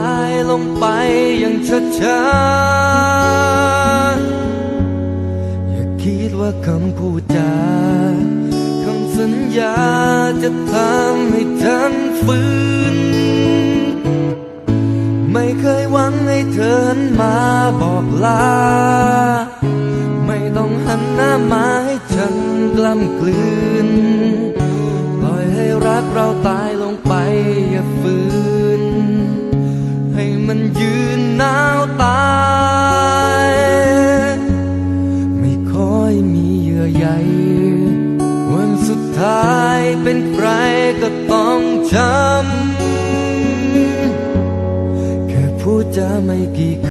ายลงไปอย่างช้าช้ๆอย่าคิดว่าคำพูดจาคำสัญญาจะทำให้ฉันฟื้น ไม่เคยหวังให้เธอหันมาบอกลา ไม่ต้องหันหน้ามาให้ฉันกล้ำกลืน ก็ต้องจำแค่พูดจาไม่กี่คำ